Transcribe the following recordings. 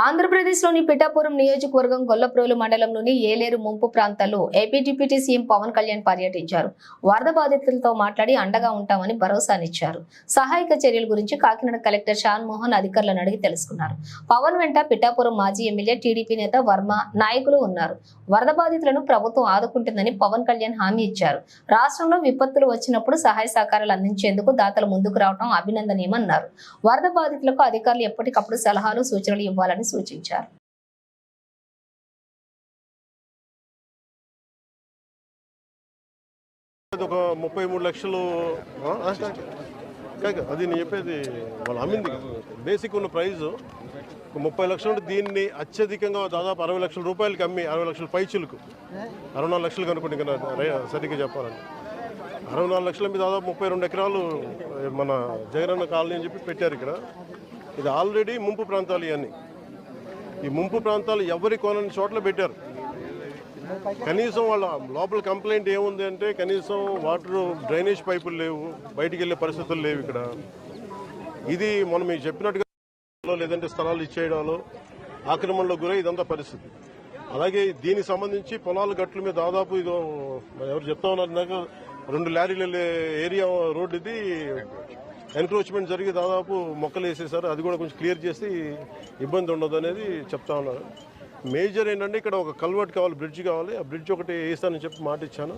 ఆంధ్రప్రదేశ్లోని పిఠాపురం నియోజకవర్గం గొల్లప్రోలు మండలంలోని ఏలేరు ముంపు ప్రాంతాల్లో AP deputy CM Pawan Kalyan పర్యటించారు. వరద బాధితులతో మాట్లాడి అండగా ఉంటామని భరోసానిచ్చారు సహాయక చర్యల గురించి కాకినాడ కలెక్టర్ షాన్ మోహన్ అధికారులను అడిగి తెలుసుకున్నారు. పవన్ వెంట పిఠాపురం మాజీ ఎమ్మెల్యే టీడీపీ నేత వర్మ నాయకులు ఉన్నారు. వరద బాధితులను ప్రభుత్వం ఆదుకుంటుందని పవన్ కళ్యాణ్ హామీ ఇచ్చారు. రాష్ట్రంలో విపత్తులు వచ్చినప్పుడు సహాయ సహకారాలు అందించేందుకు దాతలు ముందుకు రావడం అభినందనీయమన్నారు. వరద బాధితులకు అధికారులు ఎప్పటికప్పుడు సలహాలు సూచనలు ఇవ్వాలని సూచించారు. ఒక ముప్పై మూడు లక్షలు అది నేను చెప్పేది వాళ్ళు అమ్మింది బేసిక్ ఉన్న ప్రైస్ ముప్పై లక్షలు ఉంటే దీన్ని అత్యధికంగా దాదాపు అరవై లక్షల రూపాయలకి అమ్మి అరవై లక్షల పైచులకు అరవై నాలుగు లక్షలు కనుకోండి ఇంకా సరిగ్గా చెప్పాలని అరవై నాలుగు లక్షల మీద దాదాపు ముప్పై రెండు ఎకరాలు మన జగనన్న కాలనీ అని చెప్పి పెట్టారు ఇక్కడ. ఇది ఆల్రెడీ ముంపు ప్రాంతాలు ఇవన్నీ. ఈ ముంపు ప్రాంతాలు ఎవరి కొనని చోట్ల పెట్టారు? కనీసం వాళ్ళ లోపల కంప్లైంట్ ఏముంది అంటే కనీసం వాటర్ డ్రైనేజ్ పైపులు లేవు బయటికి వెళ్ళే పరిస్థితులు లేవు ఇక్కడ. ఇది మనం మీకు చెప్పినట్టుగా లేదంటే స్థలాలు ఇచ్చేయడాలో ఆక్రమణలో గురై ఇదంతా పరిస్థితి. అలాగే దీనికి సంబంధించి పొలాల గట్ల మీద దాదాపు ఇది ఎవరు చెప్తా ఉన్నారు నాకు రెండు లారీలు వెళ్ళే ఏరియా రోడ్డు ఇది ఎన్క్రోచ్మెంట్ జరిగి దాదాపు మొక్కలు వేసేసారు. అది కూడా కొంచెం క్లియర్ చేసి ఇబ్బంది ఉండదు అనేది చెప్తా ఉన్నారు. మేజర్ ఏంటంటే ఇక్కడ ఒక కల్వర్ట్ కావాలి బ్రిడ్జ్ కావాలి. ఆ బ్రిడ్జ్ ఒకటి వేస్తానని చెప్పి మాట ఇచ్చాను.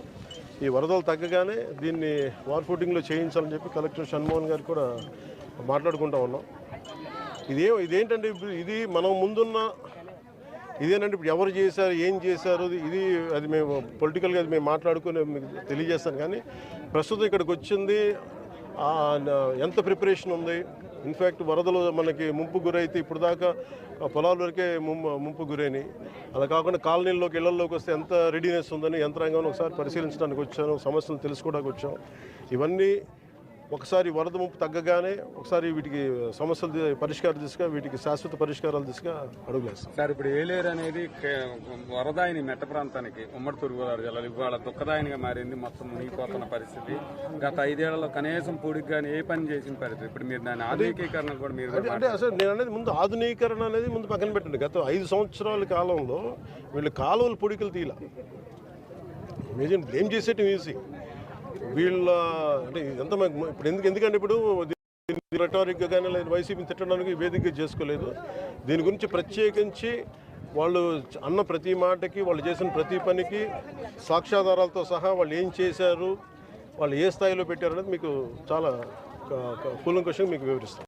ఈ వరదలు తగ్గగానే దీన్ని వార్ ఫుటింగ్లో చేయించాలని చెప్పి కలెక్టర్ షణ్మోహన్ గారు కూడా మాట్లాడుకుంటా ఉన్నాం. ఇదే ఇదేంటంటే ఇది మనం ముందున్న ఇదేనంటే ఇప్పుడు ఎవరు చేశారు ఏం చేశారు ఇది అది మేము పొలిటికల్గా అది మేము మాట్లాడుకుని మీకు తెలియజేస్తాను. కానీ ప్రస్తుతం ఇక్కడికి వచ్చింది ఎంత ప్రిపరేషన్ ఉంది? ఇన్ఫ్యాక్ట్ వరదలు మనకి ముంపు గురైతే ఇప్పుడు దాకా పొలాల వరకే ముంపు ముంపు గురైనాయి. అలా కాకుండా కాలనీల్లోకి ఇళ్ళలోకి వస్తే ఎంత రెడీనెస్ ఉందని యంత్రాంగం ఒకసారి పరిశీలించడానికి వచ్చాను సమస్యలు తెలుసుకోవడానికి వచ్చాం. ఇవన్నీ ఒకసారి వరద ముంపు తగ్గగానే ఒకసారి వీటికి సమస్యలు పరిష్కార దిశగా వీటికి శాశ్వత పరిష్కారాల దిశగా అడుగులేస్తాం. సార్ ఇప్పుడు ఏలేరు అనేది వరదాయిని మెట్ట ప్రాంతానికి ఉమ్మడి తూర్పుగోదావరి జిల్లాలో ఇవాళ దుఃఖదాయనిగా మారింది మొత్తం మునిగిపోతున్న పరిస్థితి. గత ఐదేళ్ళలో కనీసం పూడికి కానీ ఏ పని చేసిన పరిస్థితి? ఇప్పుడు మీరు దాని ఆధునికీకరణ కూడా మీరు అంటే అసలు నేను అనేది ముందు ఆధునీకరణ అనేది ముందు పక్కన పెట్టండి. గత ఐదు సంవత్సరాల కాలంలో వీళ్ళు కాలువలు పొడికలు తీల మేజర్ బ్లేమ్ చేసేటి ఈజీ వీళ్ళ అంటే ఇదంతా మాకు ఇప్పుడు ఎందుకు ఎందుకంటే ఇప్పుడు రెటారిక్గా కానీ లేదు వైసీపీని తిట్టడానికి వేదికగా చేసుకోలేదు. దీని గురించి ప్రత్యేకించి వాళ్ళు అన్న ప్రతి మాటకి వాళ్ళు చేసిన ప్రతి పనికి సాక్ష్యాధారాలతో సహా వాళ్ళు ఏం చేశారు వాళ్ళు ఏ స్థాయిలో పెట్టారు అనేది మీకు చాలా కూలంకషంగా మీకు వివరిస్తాం.